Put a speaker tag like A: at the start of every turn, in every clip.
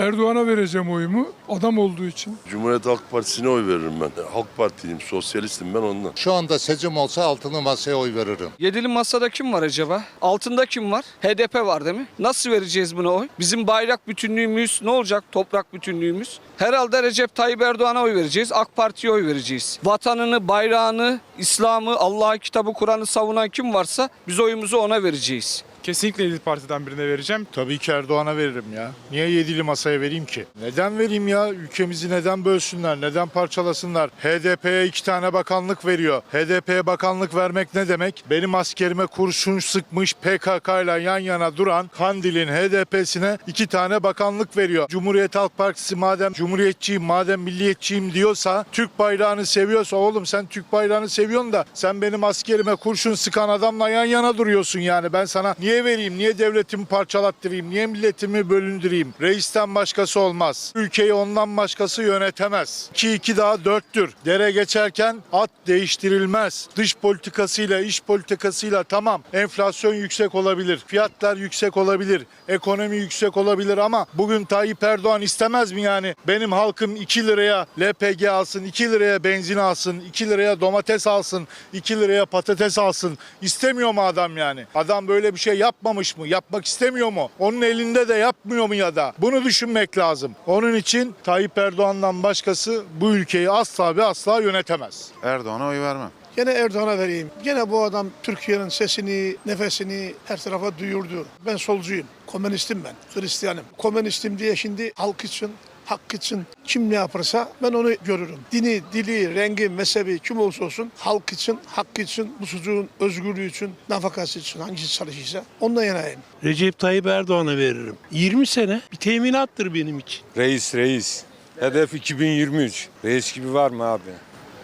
A: Erdoğan'a vereceğim oyumu adam olduğu için.
B: Cumhuriyet Halk Partisi'ne oy veririm ben. Halk Partiliyim, sosyalistim ben ondan.
C: Şu anda seçim olsa altılı masaya oy veririm.
D: Yedili masada kim var acaba? Altında kim var? HDP var değil mi? Nasıl vereceğiz buna oy? Bizim bayrak bütünlüğümüz ne olacak? Toprak bütünlüğümüz. Herhalde Recep Tayyip Erdoğan'a oy vereceğiz. AK Parti'ye oy vereceğiz. Vatanını, bayrağını, İslam'ı, Allah'ı, kitabı, Kur'an'ı savunan kim varsa biz oyumuzu ona vereceğiz.
E: Kesinlikle Yedil Parti'den birine vereceğim.
F: Tabii ki Erdoğan'a veririm ya. Niye yedili masaya vereyim ki? Neden vereyim ya? Ülkemizi neden bölsünler? Neden parçalasınlar? HDP'ye iki tane bakanlık veriyor. HDP'ye bakanlık vermek ne demek? Benim askerime kurşun sıkmış PKK ile yan yana duran Kandil'in HDP'sine iki tane bakanlık veriyor. Cumhuriyet Halk Partisi madem cumhuriyetçiyim, madem milliyetçiyim diyorsa, Türk bayrağını seviyorsa oğlum sen Türk bayrağını seviyorsun da sen benim askerime kurşun sıkan adamla yan yana duruyorsun yani. Ben sana niye vereyim, niye devletimi parçalattırayım, niye milletimi bölündüreyim? Reisten başkası olmaz. Ülkeyi ondan başkası yönetemez. 2 2 daha 4'tür. Dere geçerken at değiştirilmez. Dış politikasıyla, iç politikasıyla tamam enflasyon yüksek olabilir, fiyatlar yüksek olabilir, ekonomi yüksek olabilir ama bugün Tayyip Erdoğan istemez mi yani? Benim halkım 2 liraya LPG alsın, 2 liraya benzin alsın, 2 liraya domates alsın, 2 liraya patates alsın. İstemiyor mu adam yani? Adam böyle bir şey yapmamış mı? Yapmak istemiyor mu? Onun elinde de yapmıyor mu ya da? Bunu düşünmek lazım. Onun için Tayyip Erdoğan'dan başkası bu ülkeyi asla ve asla yönetemez.
G: Erdoğan'a oy vermem.
H: Gene Erdoğan'a vereyim. Gene bu adam Türkiye'nin sesini, nefesini her tarafa duyurdu. Ben solcuyum. Komünistim ben. Hristiyanım. Komünistim diye şimdi halk için hak için kim ne yaparsa ben onu görürüm. Dini, dili, rengi, mezhebi kim olursa olsun halk için, hak için, bu çocuğun özgürlüğü için, nafakası için hangisi çalışırsa ondan yanayım.
I: Recep Tayyip Erdoğan'a veririm. 20 sene bir teminattır benim için.
J: Reis reis. Hedef 2023. Reis gibi var mı abi?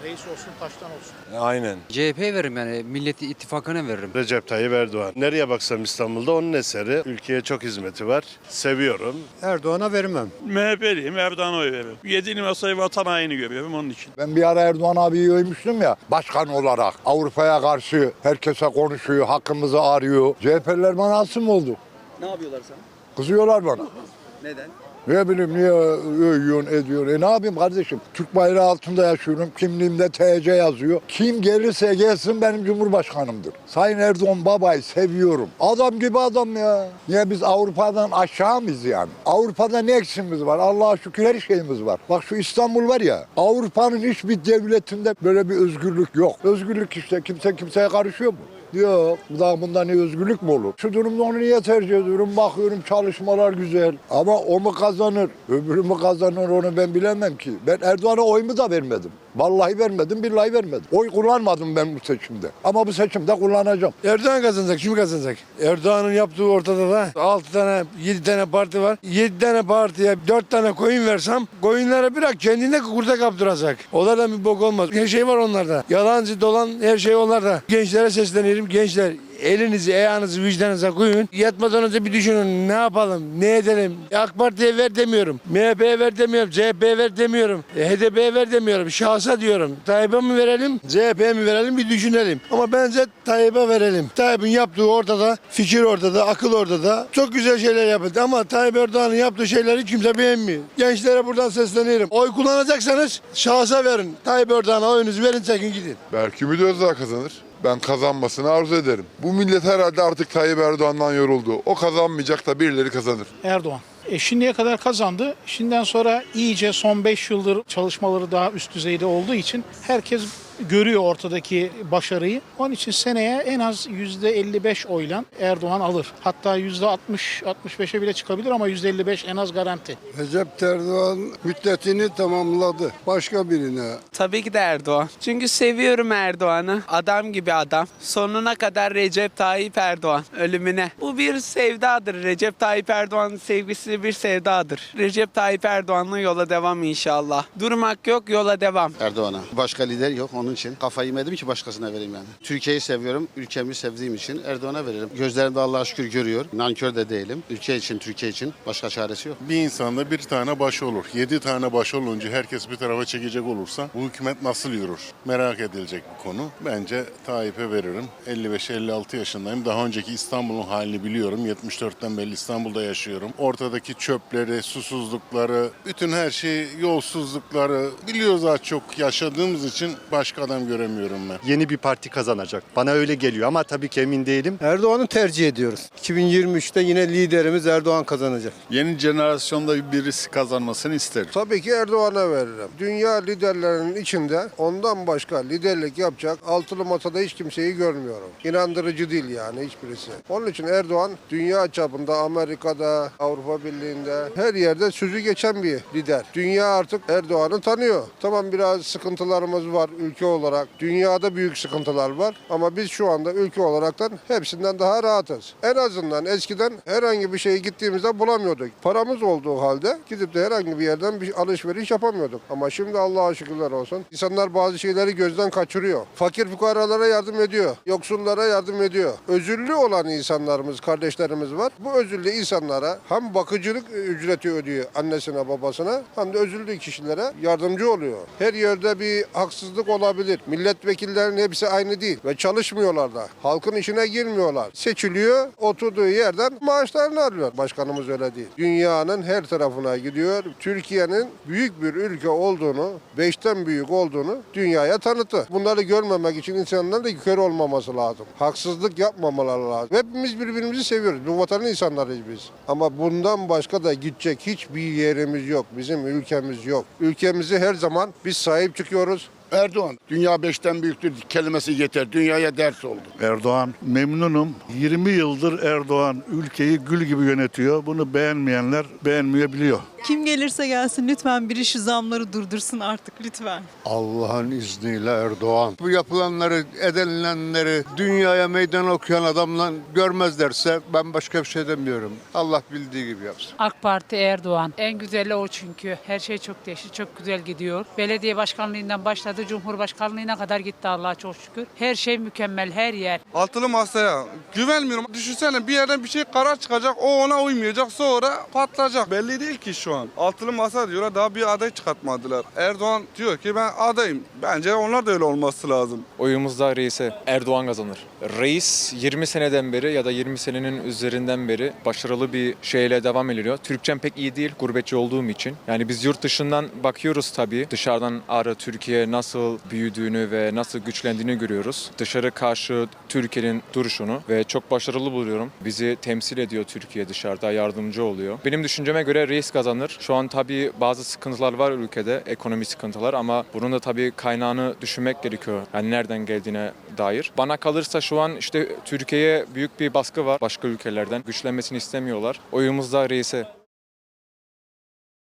H: Reis olsun, taştan olsun.
J: Aynen.
D: CHP veririm yani Millet İttifakı'na veririm.
B: Recep Tayyip Erdoğan. Nereye baksam İstanbul'da onun eseri. Ülkeye çok hizmeti var. Seviyorum.
G: Erdoğan'a vermem.
I: MHP'liyim Erdoğan'a oy veririm. Yediğini masayı vatan haini görüyorum onun için.
C: Ben bir ara Erdoğan abiyi övmüştüm ya başkan olarak. Avrupa'ya karşı herkese konuşuyor, hakkımızı arıyor. CHP'liler bana asım oldu.
D: Ne yapıyorlar sana?
C: Kızıyorlar bana.
D: Neden?
C: Ne bileyim niye övüyorsun ediyorsun. E ne yapayım kardeşim? Türk bayrağı altında yaşıyorum. Kimliğimde TC yazıyor. Kim gelirse gelsin benim cumhurbaşkanımdır. Sayın Erdoğan babayı seviyorum. Adam gibi adam ya. Niye biz Avrupa'dan aşağı mıyız yani? Avrupa'da ne eksimiz var? Allah'a şükür her şeyimiz var. Bak şu İstanbul var ya. Avrupa'nın hiçbir devletinde böyle bir özgürlük yok. Özgürlük işte kimse kimseye karışıyor mu? Yok. Daha bundan iyi özgürlük mü olur? Şu durumda onu niye tercih ediyorum? Bakıyorum çalışmalar güzel. Ama o mu kazanır? Öbürü mü kazanır onu ben bilemem ki. Ben Erdoğan'a oyumu da vermedim. Vallahi vermedim, billahi vermedim. Oy kullanmadım ben bu seçimde. Ama bu seçimde kullanacağım.
J: Erdoğan kazanacak. Kim kazanacak? Erdoğan'ın yaptığı ortada da 6 tane 7 tane parti var. 7 tane partiye 4 tane koyun versem koyunlara bırak kendine kurda kaptıracak. Onlardan bir bok olmaz. Her şey var onlarda. Yalancı dolan her şey onlarda. Gençlere seslenirim. Gençler elinizi, ayağınızı vicdanınıza koyun. Yatmadan önce bir düşünün. Ne yapalım? Ne edelim? AK Parti'ye ver demiyorum. MHP'ye ver demiyorum. CHP'ye ver demiyorum. E, HDP'ye ver demiyorum. Şahsa diyorum. Tayyip'e mi verelim? CHP'ye mi verelim? Bir düşünelim. Ama bence Tayyip'e verelim. Tayyip'in yaptığı ortada. Fikir ortada. Akıl ortada. Çok güzel şeyler yapıldı. Ama Tayyip Erdoğan'ın yaptığı şeyleri kimse beğenmiyor. Gençlere buradan seslenirim. Oy kullanacaksanız şahsa verin. Tayyip Erdoğan'a oyunuzu verin çekin gidin.
G: Belki Ümit Özdağ kazanır. Ben kazanmasını arzu ederim. Bu millet herhalde artık Tayyip Erdoğan'dan yoruldu. O kazanmayacak da birileri kazanır.
H: Erdoğan. E şimdiye kadar kazandı. Şimdiden sonra iyice son 5 yıldır çalışmaları daha üst düzeyde olduğu için herkes görüyor ortadaki başarıyı. Onun için seneye en az %55 oyla Erdoğan alır. Hatta %60-65'e bile çıkabilir ama %55 en az garanti.
G: Recep Erdoğan müddetini tamamladı. Başka birine
D: Tabii ki de Erdoğan. Çünkü seviyorum Erdoğan'ı. Adam gibi adam. Sonuna kadar Recep Tayyip Erdoğan. Ölümüne. Bu bir sevdadır. Recep Tayyip Erdoğan'ın sevgisi bir sevdadır. Recep Tayyip Erdoğan'la yola devam inşallah. Durmak yok yola devam.
G: Erdoğan'a. Başka lider yok.
K: Onun için kafayı yemedim ki başkasına vereyim yani. Türkiye'yi seviyorum. Ülkemi sevdiğim için Erdoğan'a veririm. Gözlerimde Allah'a şükür görüyor. Nankör de değilim. Ülke için, Türkiye için. Başka çaresi yok.
L: Bir insanda bir tane baş olur. Yedi tane baş olunca herkes bir tarafa çekecek olursa bu hükümet nasıl yürür? Merak edilecek bir konu. Bence Tayyip'e veririm. 55-56 yaşındayım. Daha önceki İstanbul'un halini biliyorum. 74'ten beri İstanbul'da yaşıyorum. Ortadaki çöpleri, susuzlukları, bütün her şeyi, yolsuzlukları biliyoruz az çok yaşadığımız için başka adam göremiyorum ben.
M: Yeni bir parti kazanacak. Bana öyle geliyor ama tabii ki emin değilim.
N: Erdoğan'ı tercih ediyoruz. 2023'te yine liderimiz Erdoğan kazanacak.
F: Yeni jenerasyonda birisi kazanmasını isterim.
N: Tabii ki Erdoğan'a veririm. Dünya liderlerinin içinde ondan başka liderlik yapacak altılı masada hiç kimseyi görmüyorum. İnandırıcı değil yani hiçbirisi. Onun için Erdoğan dünya çapında Amerika'da, Avrupa Birliği'nde her yerde sözü geçen bir lider. Dünya artık Erdoğan'ı tanıyor. Tamam biraz sıkıntılarımız var ülke olarak. Dünyada büyük sıkıntılar var ama biz şu anda ülke olaraktan hepsinden daha rahatız. En azından eskiden herhangi bir şeyi gittiğimizde bulamıyorduk. Paramız olduğu halde gidip de herhangi bir yerden bir alışveriş yapamıyorduk. Ama şimdi Allah'a şükürler olsun. İnsanlar bazı şeyleri gözden kaçırıyor. Fakir fukaralara yardım ediyor. Yoksullara yardım ediyor. Özürlü olan insanlarımız, kardeşlerimiz var. Bu özürlü insanlara hem bakıcılık ücreti ödüyor annesine babasına hem de özürlü kişilere yardımcı oluyor. Her yerde bir haksızlık olabilir. Milletvekillerinin hepsi aynı değil ve çalışmıyorlar da. Halkın işine girmiyorlar. Seçiliyor, oturduğu yerden maaşlarını alıyor. Başkanımız öyle değil. Dünyanın her tarafına gidiyor. Türkiye'nin büyük bir ülke olduğunu, beşten büyük olduğunu dünyaya tanıttı. Bunları görmemek için insanların da kör olmaması lazım. Haksızlık yapmamaları lazım. Hepimiz birbirimizi seviyoruz. Bu vatanın insanlarıyız biz. Ama bundan başka da gidecek hiçbir yerimiz yok. Bizim ülkemiz yok. Ülkemizi her zaman biz sahip çıkıyoruz.
C: Erdoğan dünya beşten büyüktür kelimesi yeter. Dünyaya ders oldu.
F: Erdoğan memnunum. 20 yıldır Erdoğan ülkeyi gül gibi yönetiyor. Bunu beğenmeyenler beğenmeyebiliyor.
O: Kim gelirse gelsin lütfen biri şu zamları durdursun artık lütfen.
N: Allah'ın izniyle Erdoğan. Bu yapılanları, edilenleri dünyaya meydan okuyan adamla görmezlerse ben başka bir şey demiyorum. Allah bildiği gibi yapsın.
O: AK Parti Erdoğan. En güzeli o çünkü. Her şey çok değişti, çok güzel gidiyor. Belediye başkanlığından başladı, Cumhurbaşkanlığına kadar gitti Allah'a çok şükür. Her şey mükemmel, her yer.
D: Altılı masaya güvenmiyorum. Düşünsene bir yerden bir şey karar çıkacak. O ona uymayacak. Sonra patlayacak. Belli değil ki şu an. Altılı masa diyorlar. Daha bir aday çıkartmadılar. Erdoğan diyor ki ben adayım. Bence onlar da öyle olması lazım.
P: Oyumuzda reise Erdoğan kazanır. Reis 20 seneden beri ya da 20 senenin üzerinden beri başarılı bir şeyle devam ediyor. Türkçem pek iyi değil gurbetçi olduğum için. Yani biz yurt dışından bakıyoruz tabii. Dışarıdan ara Türkiye nasıl büyüdüğünü ve nasıl güçlendiğini görüyoruz. Dışarı karşı Türkiye'nin duruşunu ve çok başarılı buluyorum. Bizi temsil ediyor Türkiye dışarıda yardımcı oluyor. Benim düşünceme göre reis kazanır. Şu an tabii bazı sıkıntılar var ülkede, ekonomi sıkıntılar ama bunun da tabii kaynağını düşünmek gerekiyor. Yani nereden geldiğine dair. Bana kalırsa şu an işte Türkiye'ye büyük bir baskı var başka ülkelerden. Güçlenmesini istemiyorlar. Oyumuz da reise.